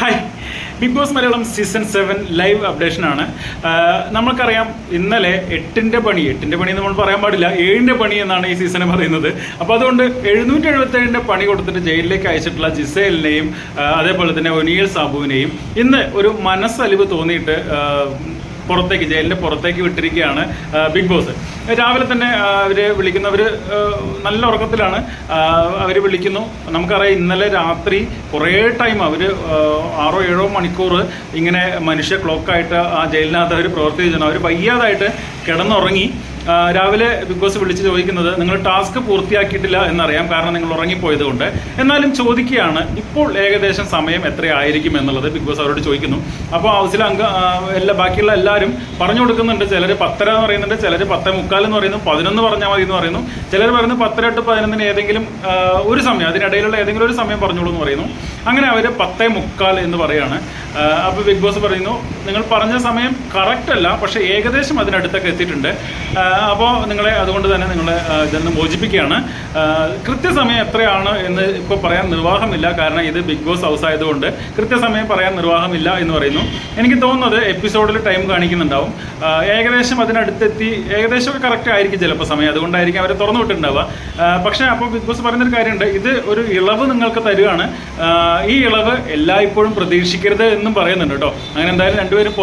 Hi Bigg Boss Malayalam season seven live updation ആണ്. നമ്മൾക്കറിയാം ഇന്നലെ എട്ടിന്റെ പണി എട്ടിന്റെ പണി നമ്മൾ പറയാൻ പാടില്ല ഏഴിന്റെ പണി എന്നാണ് ഈ സീസണെ പറയുന്നത്. അപ്പോൾ അതുകൊണ്ട് എഴുന്നൂറ്റി എഴുപത്തേഴിന്റെ പണി കൊടുത്തിട്ട് ജയിലിലേക്ക് അയച്ചിട്ടുള്ള ജിസേലിനെയും അതേപോലെ തന്നെ ഒനിയൽ സാബുവിനെയും ഇന്ന് ഒരു മനസ്സലിവ് തോന്നിയിട്ട് പുറത്തേക്ക് ജയിലിന്റെ പുറത്തേക്ക് വിട്ടിരിക്കുകയാണ് ബിഗ് ബോസ്. രാവിലെ തന്നെ അവരെ വിളിക്കുന്നവർ നല്ല ഉറക്കത്തിലാണ്. അവർ വിളിക്കുന്നു. നമുക്കറിയാം ഇന്നലെ രാത്രി കുറേ ടൈം അവർ ആറോ ഏഴോ മണിക്കൂർ ഇങ്ങനെ മനുഷ്യ ക്ലോക്കായിട്ട് ആ ജയിലിനകത്ത് അവർ പ്രവർത്തിച്ചു അവർ വയ്യാതായിട്ട് കിടന്നുറങ്ങി. രാവിലെ ബിഗ് ബോസ് വിളിച്ച് ചോദിക്കുന്നത് നിങ്ങൾ ടാസ്ക് പൂർത്തിയാക്കിയിട്ടില്ല എന്നറിയാം കാരണം നിങ്ങൾ ഉറങ്ങിപ്പോയത് കൊണ്ട്. എന്നാലും ചോദിക്കുകയാണ് ഇപ്പോൾ ഏകദേശം സമയം എത്രയായിരിക്കും? എന്നുള്ളത് ബിഗ് ബോസ് അവരോട് ചോദിക്കുന്നു. അപ്പോൾ ഹൗസിലെ അംഗ എല്ലാ ബാക്കിയുള്ള എല്ലാവരും പറഞ്ഞു കൊടുക്കുന്നുണ്ട്. ചിലർ പത്തര എന്ന് പറയുന്നുണ്ട് ചിലർ പത്തേ മുക്കാൽ എന്ന് പറയുന്നു പതിനൊന്ന് പറഞ്ഞാൽ മതി എന്ന് പറയുന്നു. ചിലർ പറയുന്നു പത്തര ടു പതിനൊന്നിന് ഏതെങ്കിലും ഒരു സമയം അതിനിടയിലുള്ള ഏതെങ്കിലും ഒരു സമയം പറഞ്ഞോളൂ എന്ന് പറയുന്നു. അങ്ങനെ അവർ പത്തേ മുക്കാൽ എന്ന് പറയാണ്. അപ്പോൾ ബിഗ് ബോസ് പറയുന്നു നിങ്ങൾ പറഞ്ഞ സമയം കറക്റ്റ് അല്ല പക്ഷേ ഏകദേശം അതിനടുത്തൊക്കെ എത്തിയിട്ടുണ്ട്. അപ്പോൾ നിങ്ങളെ അതുകൊണ്ട് തന്നെ നിങ്ങളെ ഇതെന്ന് മോചിപ്പിക്കുകയാണ്. കൃത്യസമയം എത്രയാണ് എന്ന് ഇപ്പോൾ പറയാൻ നിർവാഹമില്ല. കാരണം ഇത് ബിഗ് ബോസ് ഹൗസ് ആയതുകൊണ്ട് കൃത്യസമയം പറയാൻ നിർവാഹമില്ല എന്ന് പറയുന്നു. എനിക്ക് തോന്നുന്നത് എപ്പിസോഡിൽ ടൈം കാണിക്കുന്നുണ്ടാവും. ഏകദേശം അതിനടുത്തെത്തി ഏകദേശം കറക്റ്റ് ആയിരിക്കും ചിലപ്പോൾ സമയം. അതുകൊണ്ടായിരിക്കും അവരെ തുറന്നു വിട്ടിട്ടുണ്ടാവുക. പക്ഷേ അപ്പോൾ ബിഗ് ബോസ് പറയുന്നൊരു കാര്യമുണ്ട്. ഇത് ഒരു ഇളവ് നിങ്ങൾക്ക് തരുവാണ്. ഈ ഇളവ് എല്ലായ്പ്പോഴും പ്രതീക്ഷിക്കരുത് എന്നും പറയുന്നുണ്ട് കേട്ടോ. അങ്ങനെ എന്തായാലും രണ്ടുപേരും